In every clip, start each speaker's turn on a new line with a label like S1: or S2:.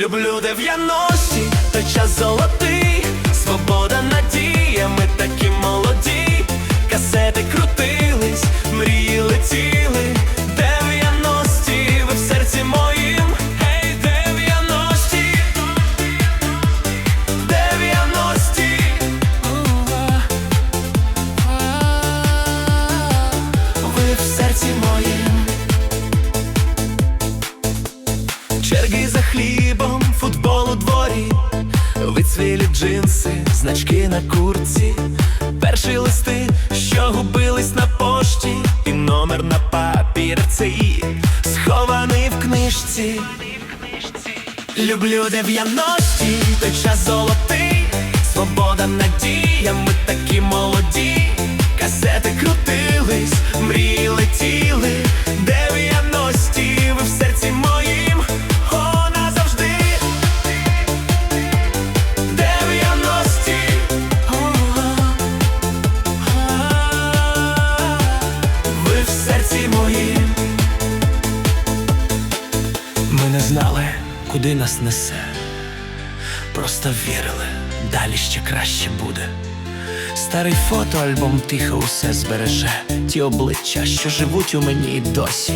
S1: Люблю дев'яності, той час золотий, свобода, надія, ми такі молоді, касети крутились, мрії летіли, дев'яності, ви в серці моїм, гей, дев'яності, дев'яності. Ви в серці моїм. Черги за дворі, вицвілі джинси, значки на курці, перші листи, що губились на пошті, і номер на папірці, схований в книжці. Люблю дев'яності, той час золотий, свобода, надія, ми такі молоді, касети крутились, куди нас несе. Просто вірили, далі ще краще буде. Старий фотоальбом тихо усе збереже. Ті обличчя, що живуть у мені і досі.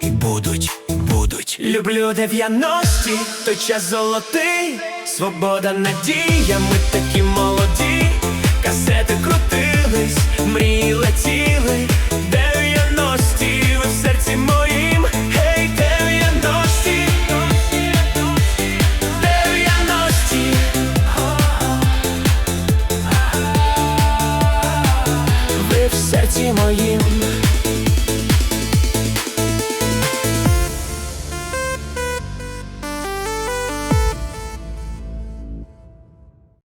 S1: І будуть, і будуть. Люблю дев'яності, той час золотий, свобода, надія, ми такі молоді, касети крутились, мрії you.